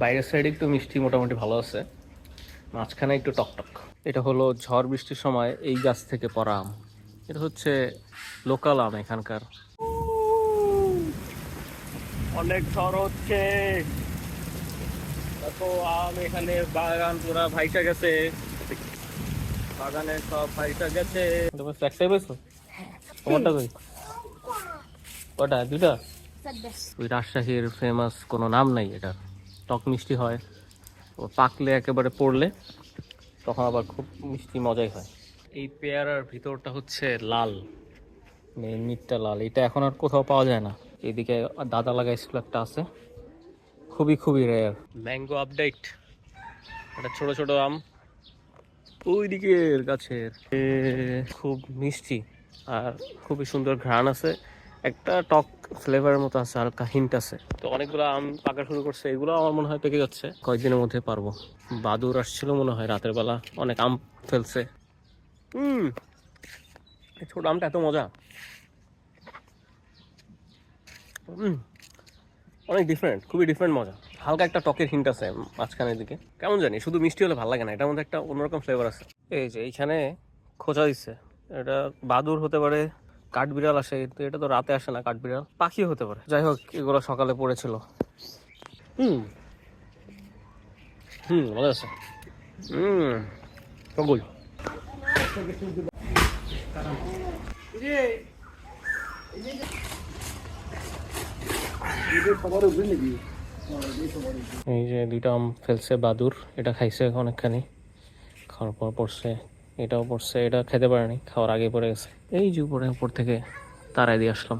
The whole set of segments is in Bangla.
বাইরের সাইডে একটু মিষ্টি মোটামুটি ভালো আছে। মাঝখানে একটু টকটক এটা হলো ঝড় বৃষ্টির সময় এই গাছ থেকে পড়া আম। এটা হচ্ছে লোকাল আম এখানকার। অনেক ঝড় হচ্ছে। দেখো আম এখানে বাগান পুরা ভাইসা গেছে। বাগানে সব ভাইসা গেছে। তোমার একটাই পেয়েছ? তোমারটা কই? কটা? দুটা? ওই রাজশাহীর ফেমাস কোনো নাম নাই এটার। টক মিষ্টি হয়। ও পাকলে একেবারে পড়লে, তখন আবার খুব মিষ্টি মজাই হয়। এই পেয়ারার ভিতরটা হচ্ছে লাল মানে মিটটা লাল। এটা এখন আর কোথাও পাওয়া যায় না। এদিকে দাদা লাগাইছিল একটা আছে। খুবই খুবই রেয়ার ম্যাঙ্গো আপডেট এটা ছোট ছোট আম। ওই দিকের গাছের খুব মিষ্টি। আর খুবই সুন্দর ঘ্রাণ আছে। একটা টক ফ্লেভারের মতো আছে হালকা হিন্ট আছে। তো অনেকগুলো আম পাকা শুরু করছে এগুলো আমার মনে হয় পেকে যাচ্ছে। কয়েকদিনের মধ্যে পারব। বাদুর আসছিল মনে হয় রাতের বেলা অনেক আম ফেলছে। হুম ছোট আমটা এত মজা। হুম অনেক ডিফারেন্ট খুবই ডিফারেন্ট মজা। হালকা একটা টকের হিন্ট আছে মাঝখানের দিকে। কেমন জানি শুধু মিষ্টি হলে ভালো লাগে না এটার মধ্যে একটা অন্যরকম ফ্লেভার আছে। এই যে এইখানে খোঁজা দিচ্ছে। এটা বাদুর হতে পারে কাঠবিড়াল আসে কিন্তু এটা তো রাতে আসে না কাঠবিড়াল। পাখি হতে পারে। যাই হোক এগুলো সকালে পড়েছিল। হুম। হুম ভালো আছে। হুম এই যে দুইটা আম ফেলছে বাদুর এটা খাইছে অনেকখানি। খাওয়ার পর পড়ছে এটাও পড়ছে, এটা খেতে পারেনি, খাওয়ার আগে পড়ে গেছে। এই যে উপরে, উপর থেকে তারাই দিয়ে আসলাম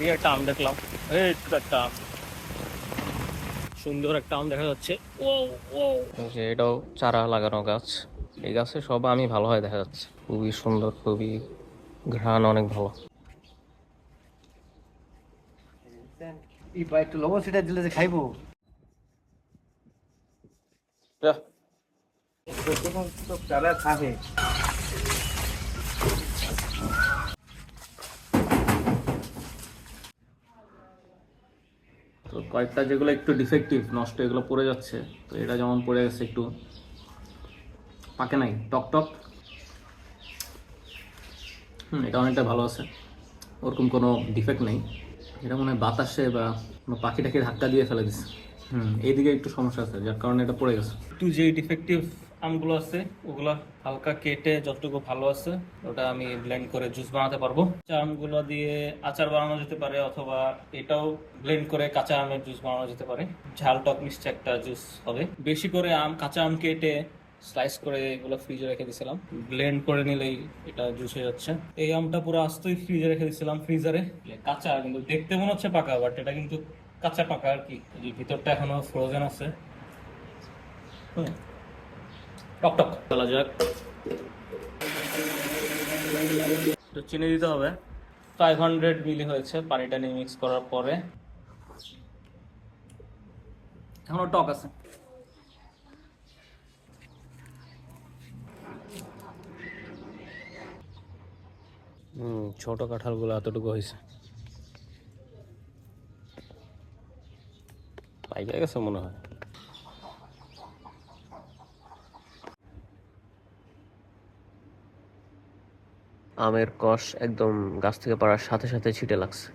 এই একটা আম দেখলাম। একটা আম। সুন্দর একটা আম দেখা যাচ্ছে। যে এটাও চারা লাগানো গাছ। সব আমি দেখা যাচ্ছে। খুবই সুন্দর, খুবই ঘ্রাণ, অনেক ভালো। খাইবো। তো কয়েকটা যেগুলো একটু ডিফেক্টিভ নষ্ট, এগুলো পড়ে যাচ্ছে, তো এটা যেমন পড়ে গেছে একটু পাকে নাই। টক টক। হুম, এটা অনেকটা ভালো আছে। ওরকম কোনো ডিফেক্ট নেই। এটা মনে হয় বাতাসে বা কোনো পাখি টাখি ধাক্কা দিয়ে ফেলে দিচ্ছে হুম, এইদিকে একটু সমস্যা আছে, যার কারণে এটা পড়ে গেছে। একটু যে ডিফেক্টিভ আমগুলো আছে, ওগুলা হালকা কেটে যতটুকু ভালো আছে, ওটা আমি ব্লেন্ড করে জুস বানাতে পারব। কাঁচা আমগুলো দিয়ে আচার বানানো যেতে পারে, অথবা এটাও ব্লেন্ড করে কাঁচা আমের জুস বানানো যেতে পারে। ঝাল টক মিষ্টি একটা জুস হবে। বেশি করে আম, কাঁচা আম কেটে স্লাইস করে এগুলো ফ্রিজে রেখে দিয়েছিলাম ব্লেন্ড করে নিলেই এটা জুস হয়ে যাচ্ছে। এই আমটা পুরো আস্তই ফ্রিজে রেখে দিয়েছিলাম ফ্রিজারে কাঁচা কিন্তু দেখতে মনে হচ্ছে পাকা বাট এটা কিন্তু কাঁচা পাকা আর কি। ভিতরটা এখনও ফ্রোজেন আছে। টক টক। চলা যাক। একটু চিনি দিতে হবে। ফাইভ হান্ড্রেড মিলি হয়েছে পানিটা নিয়ে মিক্স করার পরে। এখনও টক আছে। হুম কাঁঠালগুলো এতটুকু হয়েছে। পাইকা গেছে মনে হয়। আমের কষ একদম গাছ থেকে পাড়ার সাথে সাথে ছিটে লাগছে।